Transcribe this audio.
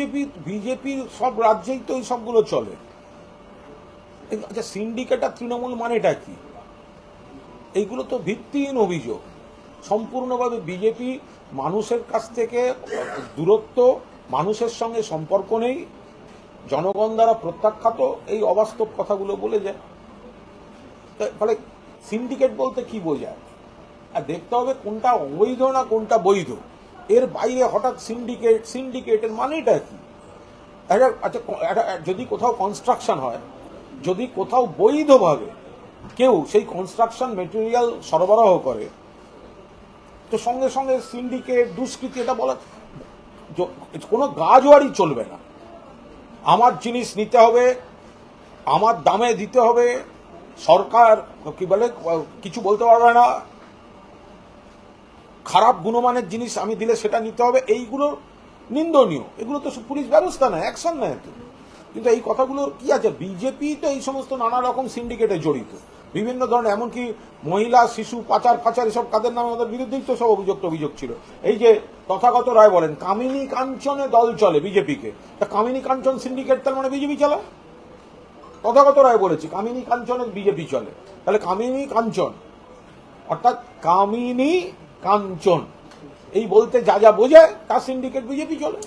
BJP বিজেপির সব রাজ্যেই তো এই সবগুলো চলে। আচ্ছা সিন্ডিকেট আর তৃণমূল মানেটা কি? এইগুলো তো ভিত্তিহীন অভিযোগ। সম্পূর্ণভাবে বিজেপি মানুষের কাছ থেকে দূরত্ব, মানুষের সঙ্গে সম্পর্ক নেই, জনগণ দ্বারা প্রত্যাখ্যাত এই অবাস্তব কথাগুলো বলে যায়। ফলে সিন্ডিকেট বলতে কি বোঝায়? আর দেখতে হবে কোনটা অবৈধ না কোনটা বৈধ। এর বাইরে হঠাৎ সিন্ডিকেট সিন্ডিকেটের মানেটা কি? একটা আচ্ছা যদি কোথাও কনস্ট্রাকশন হয়, যদি কোথাও বৈধভাবে কেউ সেই কনস্ট্রাকশন মেটেরিয়াল সরবরাহ করে, তো সঙ্গে সঙ্গে সিন্ডিকেট দুষ্কৃতি, এটা বলা কোনো গাজোয়ারি চলবে না। আমার জিনিস নিতে হবে, আমার দামে দিতে হবে, সরকার, কি বলে, কিছু বলতে পারবে না খারাপ গুণমানের জিনিস আমি দিলে সেটা নিতে হবে, এইগুলো নিন্দনীয়। এগুলো তো পুলিশ ব্যবস্থা নেয়, অ্যাকশন নেয় তো কিন্তু এই কথাগুলো কি আছে? বিজেপি তো এই সমস্ত নানা রকম সিন্ডিকেটে জড়িত। বিভিন্ন ধরনের, এমনকি মহিলা, শিশু, পাচার, ফাচার, এসব কাদের নামে আমাদের বিরুদ্ধেই তো সব অভিযোগ অভিযোগ ছিল। এই যে তথাগত রায় বলেন, কামিনী কাঞ্চনে দল চলে বিজেপিকে। তা কামিনী কাঞ্চন সিন্ডিকেট তার মানে বিজেপি চালায়? তথাগত রায় বলেছি, কামিনী কাঞ্চনে বিজেপি চলে। তাহলে কামিনী কাঞ্চন, অর্থাৎ কামিনী কাঞ্চন। এই বলতে যা যা বোঝায় তার সিন্ডিকেট বিজেপি চলে।